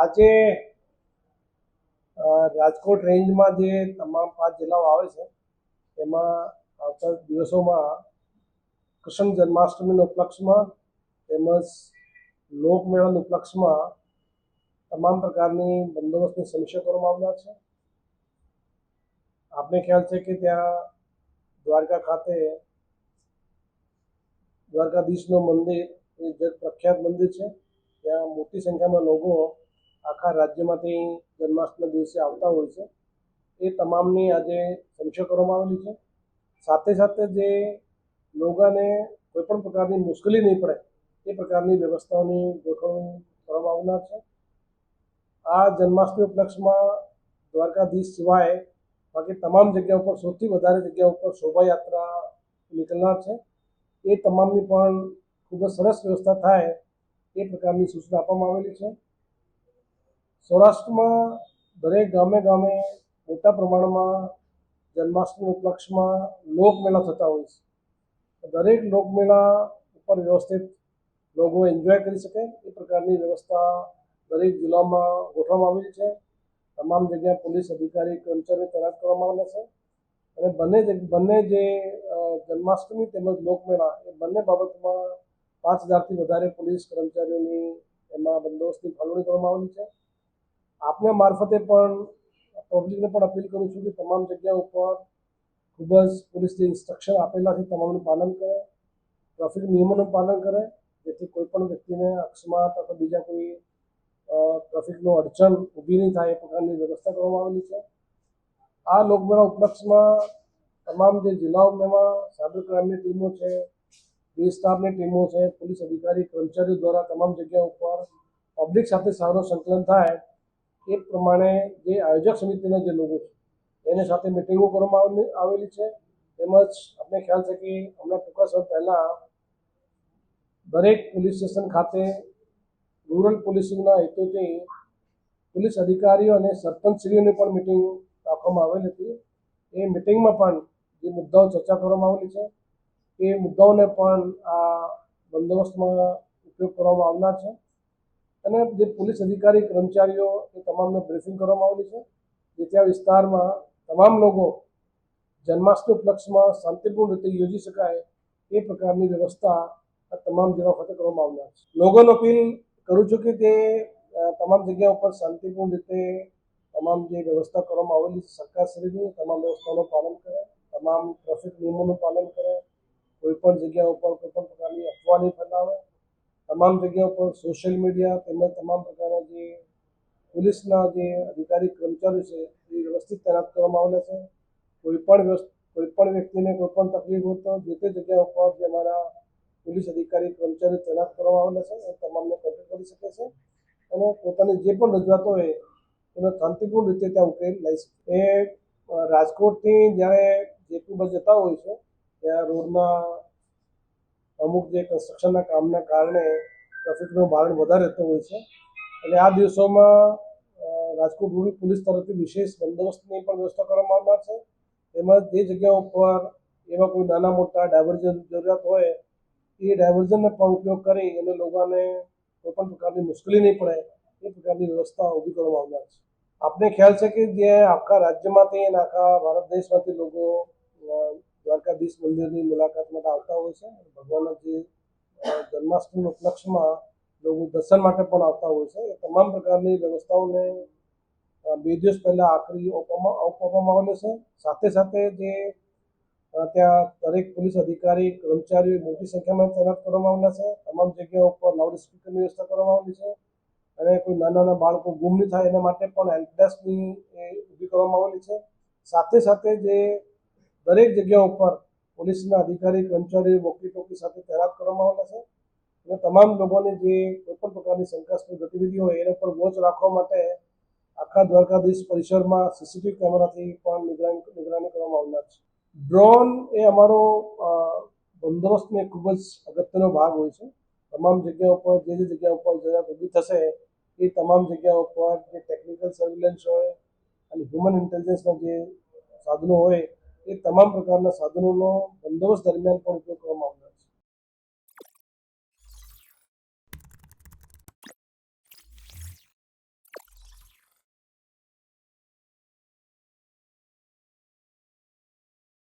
આજે રાજકોટ રેન્જમાં જે તમામ પાંચ જિલ્લાઓ આવે છે, એમાં આવતા દિવસોમાં કૃષ્ણ જન્માષ્ટમીના ઉપલક્ષમાં તેમજ લોકમેળાના ઉપલક્ષમાં તમામ પ્રકારની બંદોબસ્તની સમીક્ષા કરવામાં આવનાર છે. આપને ખ્યાલ છે કે ત્યાં દ્વારકા ખાતે દ્વારકાધીશનું મંદિર, એ જગ પ્રખ્યાત મંદિર છે, ત્યાં મોટી સંખ્યામાં લોકો આખા રાજ્યમાંથી જન્માષ્ટમી દિવસે આવતા હોય છે. એ તમામની આજે સમીક્ષા કરવામાં આવેલી છે. સાથે સાથે જે લોકોને કોઈ પણ પ્રકારની મુશ્કેલી નહીં પડે, એ પ્રકારની વ્યવસ્થાઓની ગોઠવણી કરવામાં આવનાર છે. આ જન્માષ્ટમી ઉપલક્ષમાં દ્વારકાધીશ સિવાય બાકી તમામ જગ્યા ઉપર સૌથી વધારે જગ્યા ઉપર શોભાયાત્રા નીકળનાર છે. એ તમામની પણ ખૂબ જ સરસ વ્યવસ્થા થાય એ પ્રકારની સૂચના આપવામાં આવેલી છે. સૌરાષ્ટ્રમાં દરેક ગામે ગામે મોટા પ્રમાણમાં જન્માષ્ટમી ઉપલક્ષમાં લોકમેળા થતા હોય છે. દરેક લોકમેળા ઉપર વ્યવસ્થિત લોકો એન્જોય કરી શકે એ પ્રકારની વ્યવસ્થા દરેક જિલ્લામાં ગોઠવવામાં આવેલી છે. તમામ જગ્યાએ પોલીસ અધિકારી, કર્મચારીઓ તૈનાત કરવામાં આવેલા છે. અને બંને બંને જે જન્માષ્ટમી તેમજ લોકમેળા એ બંને બાબતમાં પાંચ હજારથી વધારે પોલીસ કર્મચારીઓની એમાં બંદોબસ્તની ફાળવણી કરવામાં આવેલી છે. આપને મારફતે પણ પબ્લિકને પણ અપીલ કરું છું કે તમામ જગ્યા ઉપર ખૂબ જ પોલીસથી ઇન્સ્ટ્રક્શન આપેલા છે, તમામનું પાલન કરે, ટ્રાફિક નિયમોનું પાલન કરે, જેથી કોઈ પણ વ્યક્તિને અકસ્માત અથવા બીજા કોઈ ટ્રાફિકનો અડચણ ઊભી નહીં થાય એ પ્રકારની વ્યવસ્થા કરવામાં આવેલી છે. આ લોકમેળા ઉપલક્ષમાં તમામ જે જિલ્લાઓમાં સાયબર ક્રાઇમની ટીમો છે, બી સ્ટાફની ટીમો છે, પોલીસ અધિકારી, કર્મચારીઓ દ્વારા તમામ જગ્યા ઉપર પબ્લિક સાથે સારું સંકલન થાય એ પ્રમાણે જે આયોજક સમિતિના જે લોકો છે, એની સાથે મિટિંગો કરવામાં આવેલી- છે. તેમજ આપણે ખ્યાલ છે કે હમણાં ટૂંકા સમય પહેલાં દરેક પોલીસ સ્ટેશન ખાતે રૂરલ પોલીસિંગના હેતુથી પોલીસ અધિકારીઓ અને સરપંચશ્રીઓની પણ મિટિંગ રાખવામાં આવેલી હતી. એ મિટિંગમાં પણ જે મુદ્દાઓ ચર્ચા કરવામાં આવેલી છે, એ મુદ્દાઓને પણ આ બંદોબસ્તમાં ઉપયોગ કરવામાં આવનાર છે. અને જે પોલીસ અધિકારી, કર્મચારીઓ એ તમામને બ્રીફિંગ કરવામાં આવેલી છે જેથી આ વિસ્તારમાં તમામ લોકો જન્માષ્ટમી ઉપલક્ષમાં શાંતિપૂર્ણ રીતે યોજી શકાય એ પ્રકારની વ્યવસ્થા આ તમામ જિલ્લા ખાતે કરવામાં આવનાર છે. લોકોને અપીલ કરું છું કે તે તમામ જગ્યા ઉપર શાંતિપૂર્ણ રીતે તમામ જે વ્યવસ્થા કરવામાં આવેલી છે, સરકારશ્રીની તમામ વ્યવસ્થાઓનું પાલન કરે, તમામ ટ્રાફિક નિયમોનું પાલન કરે, કોઈ પણ જગ્યા ઉપર કોઈ પણ પ્રકારની અફવા નહીં ફેલાવે તમામ જગ્યા ઉપર સોશિયલ મીડિયા તેમજ તમામ પ્રકારના જે પોલીસના જે અધિકારી કર્મચારીઓ છે, એ વ્યવસ્થિત તૈનાત કરવામાં આવેલા છે. કોઈ પણ વ્યવસ- કોઈ વ્યક્તિને કોઈ પણ તકલીફ હોય તો જે તે જગ્યા ઉપર જે અમારા પોલીસ અધિકારી કર્મચારીઓ તૈનાત કરવામાં આવેલા છે, એ તમામને કોન્ટેક્ટ કરી શકે છે અને પોતાની જે પણ રજૂઆત હોય, એનો શાંતિપૂર્ણ રીતે ત્યાં ઉકેલ લઈ શકે એ રાજકોટથી જ્યારે જેટલું બસ જતા હોય છે, ત્યાં રોડના અમુક જે કન્સ્ટ્રક્શનના કામના કારણે ટ્રાફિકનું ભારણ વધારે રહેતું હોય છે. અને આ દિવસોમાં રાજકોટ રૂરલ પોલીસ તરફથી વિશેષ બંદોબસ્તની પણ વ્યવસ્થા કરવામાં આવનાર છે. તેમજ જે જગ્યા ઉપર એવા કોઈ નાના મોટા ડાયવર્ઝન જરૂરિયાત હોય, એ ડાયવર્ઝનનો પણ ઉપયોગ કરી અને લોકોને કોઈ પણ પ્રકારની મુશ્કેલી નહીં પડે, એ પ્રકારની વ્યવસ્થા ઊભી કરવામાં આવનાર છે. આપને ખ્યાલ છે કે જે આખા રાજ્યમાંથી અને આખા ભારત દેશમાંથી લોકો દ્વારકાધીશ મંદિરની મુલાકાત માટે આવતા હોય છે. ભગવાનના જે જન્માષ્ટમી ઉપલક્ષમાં લોકો દર્શન માટે પણ આવતા હોય છે. એ તમામ પ્રકારની વ્યવસ્થાઓને બે દિવસ પહેલાં આખરી આપવામાં આવેલી છે. સાથે સાથે જે ત્યાં દરેક પોલીસ અધિકારી, કર્મચારીઓ મોટી સંખ્યામાં તૈનાત કરવામાં આવેલા છે. તમામ જગ્યાઓ ઉપર લાઉડ સ્પીકરની વ્યવસ્થા કરવામાં આવેલી છે. અને કોઈ નાના નાના બાળકો ગુમ નહીં થાય એના માટે પણ હેલ્પ ડેસ્કની ઊભી કરવામાં આવેલી છે. સાથે સાથે જે દરેક જગ્યા ઉપર પોલીસના અધિકારી, કર્મચારીઓ વોકી ટોકી સાથે તૈનાત કરવામાં આવેલા છે. અને તમામ લોકોને જે કોઈપણ પ્રકારની શંકાસ્પદ ગતિવિધિ હોય, એના પર વોચ રાખવા માટે આખા દ્વારકાધીશ પરિસરમાં સીસીટીવી કેમેરાથી પણ નિગરાની નિગરાની કરવામાં આવનાર છે. ડ્રોન એ અમારો બંદોબસ્તનો ખૂબ જ અગત્યનો ભાગ હોય છે. તમામ જગ્યા ઉપર, જે જે જગ્યા ઉપર જરૂરિયાત ઊભી થશે, એ તમામ જગ્યા ઉપર જે ટેકનિકલ સર્વેલન્સ હોય અને હ્યુમન ઇન્ટેલિજન્સના જે સાધનો હોય એ તમામ પ્રકારના સાધનોનો બંદોબસ્ત દરમિયાન પણ ઉપયોગ કરવામાં આવનાર